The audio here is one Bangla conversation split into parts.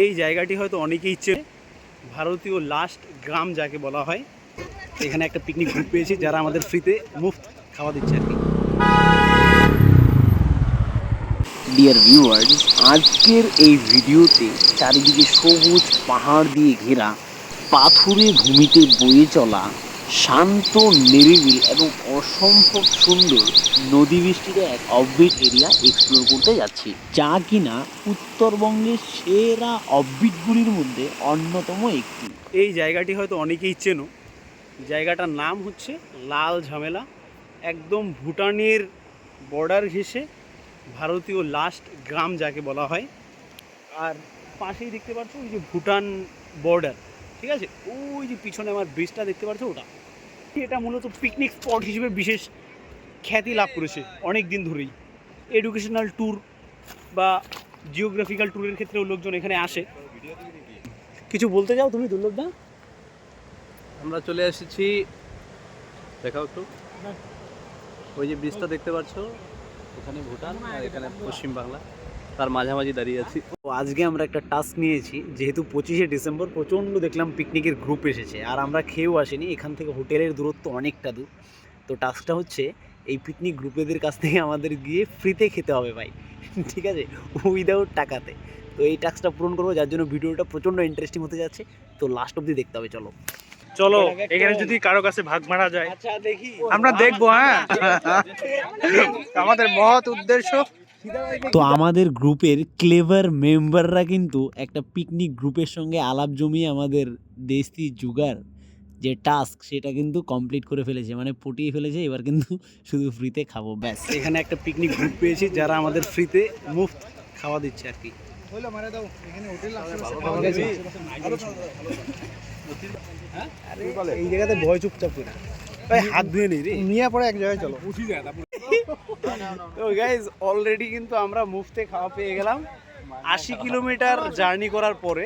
এই জায়গাটি হয়তো অনেকেই ইচ্ছে ভারতীয় লাস্ট গ্রাম যাকে বলা হয়। এখানে একটা পিকনিক গ্রুপ পেয়েছি, যারা আমাদের ফ্রিতে মুফত খাওয়া দিচ্ছে আর কি। ডিয়ার ভিউয়ার্স আজকের এই ভিডিওতে চারিদিকে সবুজ পাহাড় দিয়ে ঘেরা, পাথুরে ভূমিতে বয়ে চলা শান্ত, নিরিবিল এবং অসম্ভব সুন্দর নদী বৃষ্টির এক অফবিট এরিয়া এক্সপ্লোর করতে যাচ্ছি, যা কিনা উত্তরবঙ্গের সেরা অফবিটগুলির মধ্যে অন্যতম একটি। এই জায়গাটি হয়তো অনেকেই চেনো। জায়গাটার নাম হচ্ছে লাল ঝামেলা। একদম ভুটানের বর্ডার ঘেঁষে ভারতীয় লাস্ট গ্রাম যাকে বলা হয়। আর পাশেই দেখতে পাচ্ছ ওই যে ভুটান বর্ডার ঠিক আছে? ওই যে পিছনে আমার ব্রিজটা দেখতে পাচ্ছ ওটা। এটা মূলত পিকনিক স্পট হিসেবে বিশেষ খ্যাতি লাভ করেছে অনেক দিন ধরেই। এডুকেশনাল ট্যুর বা জিওগ্রাফিক্যাল ট্যুরের ক্ষেত্রেও লোকজন এখানে আসে। কিছু বলতে চাও তুমি দুর্লভদা আমরা চলে এসেছি, দেখাও একটু। ওই যে ব্রিজটা দেখতে পাচ্ছ? ওখানে ভুটান আর এখানে পশ্চিম বাংলা। তার মাঝামাঝি দাঁড়িয়ে আছি। তো আজকে আমরা একটা টাস্ক নিয়েছি যেহেতু পঁচিশে ডিসেম্বর প্রচণ্ড দেখলাম পিকনিকের গ্রুপ এসেছে আর আমরা খেয়েও আসিনি এখান থেকে হোটেলের দূরত্ব অনেকটা দূর। তো টাস্কটা হচ্ছে এই পিকনিক গ্রুপেদের কাছ থেকে আমাদের গিয়ে ফ্রিতে খেতে হবে ভাই ঠিক আছে? উইদাউট টাকাতে। তো এই টাস্কটা পূরণ করব যার জন্য ভিডিওটা প্রচণ্ড ইন্টারেস্টিং হতে যাচ্ছে। তো লাস্ট অবধি দেখতে হবে চলো। চলো এখানে যদি কারও কাছে ভাগ মারা যায়। আচ্ছা দেখি। আমরা দেখব হ্যাঁ। আমাদের মহৎ উদ্দেশ্য তো আমাদের গ্রুপের ক্লেভার মেম্বাররা কিন্তু একটা পিকনিক গ্রুপের সঙ্গে আলাপ জমিয়ে আমাদের দেশি জুগার যে টাস্ক সেটা কিন্তু কমপ্লিট করে ফেলেছে। মানে পটিয়ে ফেলেছে এবার কিন্তু শুধু ফ্রিতে খাব ব্যাস। এখানে একটা পিকনিক গ্রুপ পেয়েছি যারা আমাদের ফ্রিতে মুফত খাওয়া দিচ্ছে আর কি। এই জায়গাতে ভয় চুপচাপ করে। ভাই হাত ধুয়ে নেই রে। নিয়ে পরে এক জায়গায় চলো। তো গাইজ অলরেডি কিন্তু আমরা মুফতে খাওয়া পেয়ে গেলাম। আশি কিলোমিটার জার্নি করার পরে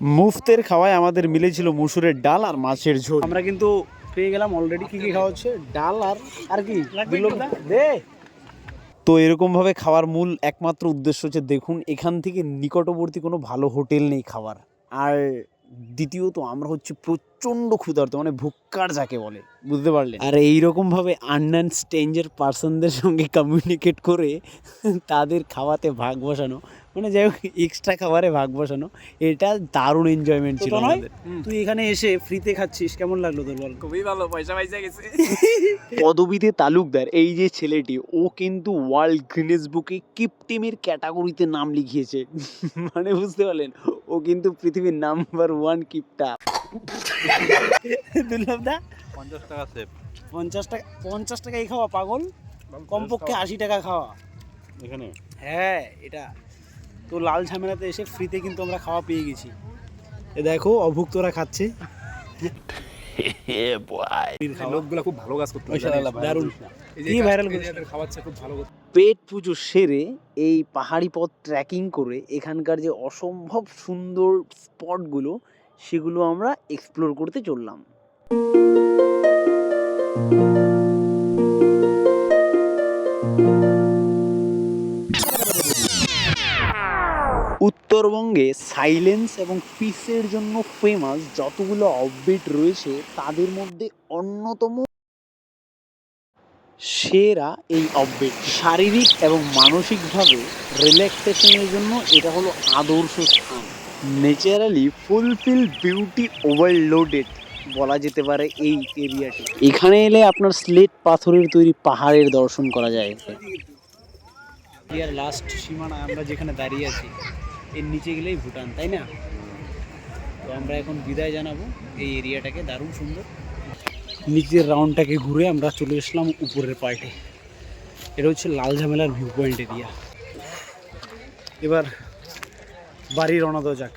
মুফতের খাওয়ায় আমাদের মিলেছিল মুসুরের ডাল আর মাছের ঝোল। আমরা কিন্তু পেয়ে গেলাম অলরেডি কি কি খাওয়া হচ্ছে? ডাল আর আর কি? দে। তো এরকমভাবে খাওয়ার মূল একমাত্র উদ্দেশ্য হচ্ছে দেখুন এখান থেকে নিকটবর্তী কোনো ভালো হোটেল নেই খাবার আর দ্বিতীয়ত আমরা হচ্ছে প্রচণ্ড ক্ষুধার্ত মানে ভুক্কার যাকে বলে বুঝতে পারলে? আর এইরকমভাবে আননান স্ট্রেঞ্জার পার্সনদের সঙ্গে কমিউনিকেট করে তাদের খাওয়াতে ভাগ বসানো মানে যাই হোক এক্সট্রা খাবারে ভাগ বসানো এটা দারুণ এনজয়মেন্ট ছিল আমাদের। তুই এখানে এসে ফ্রিতে খাচ্ছিস কেমন লাগল তোর বল? খুবই ভালো পয়সা পয়সা গেছে। পদবিতে তালুকদার এই যে ছেলেটি ও কিন্তু ওয়ার্ল্ড গ্রিনেস বুকে কিপ টিমের ক্যাটাগরিতে নাম লিখিয়েছে। মানে বুঝতে পারলেন ও কিন্তু পৃথিবীর নাম্বার ওয়ান কিপটা। দুর্লভ দা? পঞ্চাশ টাকা সেভ পঞ্চাশ টাকা পঞ্চাশ টাকাই খাওয়া পাগল? কমপক্ষে আশি টাকা খাওয়া। এখানে? হ্যাঁ এটা। তো লাল ঝামেলাতে এসে ফ্রিতে কিন্তু আমরা খাওয়া পেয়ে গেছি। এ দেখো অভুক্তরা খাচ্ছে। লোকগুলো খুব ভালো কাজ করতে দারুণ কি ভাইরাল খাওয়াচ্ছে খুব ভালো পেট পুজো সেরে এই পাহাড়ি পথ ট্রেকিং করে এখানকার যে অসম্ভব সুন্দর স্পটগুলো সেগুলো আমরা এক্সপ্লোর করতে চললাম। উত্তরবঙ্গে সাইলেন্স এবং পিসের জন্য ফেমাস যতগুলো অফবিট রয়েছে, তাদের মধ্যে অন্যতম সেরা এই অফবিট শারীরিক এবং মানসিকভাবে রিল্যাক্সেশনের জন্য এটা হলো আদর্শ স্থান। ন্যাচারালি ফুলফিল বিউটি ওভারলোডেড বলা যেতে পারে এই এরিয়াটি এখানে এলে আপনার স্লেট পাথরের তৈরি পাহাড়ের দর্শন করা যায়। ইয়ার লাস্ট সীমানা আমরা যেখানে দাঁড়িয়ে আছি। এর নিচে গেলেই ভুটান, তাই না? তো আমরা এখন বিদায় জানাব। এই এরিয়াটাকে দারুণ সুন্দর। নিচের রাউন্ডটাকে ঘুরে আমরা চলে এসলাম উপরের পার্টে। এটা হচ্ছে লাল ঝামেলার ভিউ পয়েন্ট এরিয়া। এবার বাড়ি রওনা দেওয়া যাক।